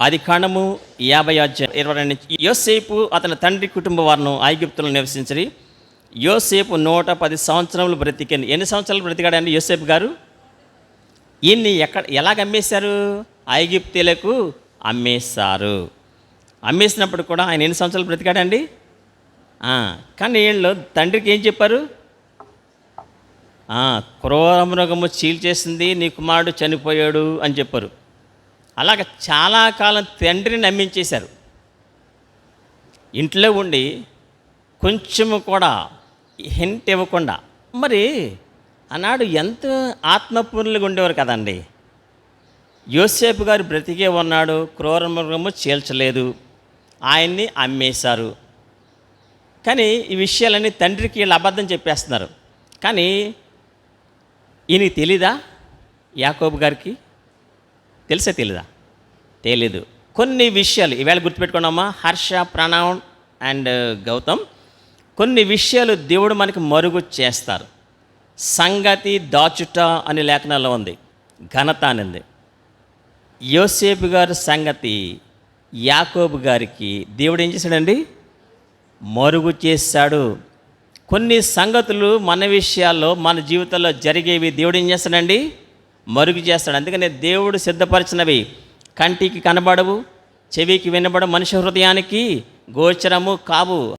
అది కాండము యాభై అధ్యాయం ఇరవై రెండు నుంచి యోసేపు అతని తండ్రి కుటుంబ వారిను ఐగుప్తులు నివసించరి. యోసేపు నూట పది సంవత్సరములు బ్రతికింది ఎన్ని సంవత్సరాలు బ్రతికాడండి యోసేపు గారు? ఈయన్ని ఎక్కడ ఎలాగ అమ్మేశారు? ఐగిప్తీలకు అమ్మేశారు. అమ్మేసినప్పుడు కూడా ఆయన ఎన్ని సంవత్సరాలు బ్రతికాడండి? కానీ వీళ్ళు తండ్రికి ఏం చెప్పారు? ఆ, క్రూరమృగము చీల్చేసింది నీ కుమారుడు చనిపోయాడు అని చెప్పారు. అలాగ చాలా కాలం తండ్రిని నమ్మించేశారు. ఇంట్లో ఉండి కొంచెము కూడా హింట్ ఇవ్వకుండా. మరి ఆనాడు ఎంత ఆత్మపూర్ణులుగా ఉండేవారు కదండి. యోసేపు గారు బ్రతికే ఉన్నాడు క్రూరమృగము చీల్చలేదు ఆయన్ని అమ్మేశారు. కానీ ఈ విషయాలన్నీ తండ్రికి వీళ్ళు అబద్ధం చెప్పేస్తున్నారు. కానీ ఈయనకి తెలీదా? యాకోబు గారికి? తెలుసా తెలీదా? తెలియదు కొన్ని విషయాలు ఈవేళ గుర్తుపెట్టుకున్నామా హర్ష ప్రణవ్ అండ్ uh, గౌతమ్. కొన్ని విషయాలు దేవుడు మనకి మరుగు చేస్తారు. సంగతి దాచుట అనే లేఖనాల్లో ఉంది. ఘనత అనింది. యోసేపు గారి సంగతి యాకోబు గారికి దేవుడు ఏం చేశాడండి? మరుగు చేశాడు. కొన్ని సంగతులు మన విషయాల్లో మన జీవితంలో జరిగేవి దేవుడు ఏం చేస్తాడండి? మరుగు చేస్తాడు. అందుకనే దేవుడు సిద్ధపరిచినవి కంటికి కనబడవు చెవికి వినబడ మనిషి హృదయానికి గోచరము కావు.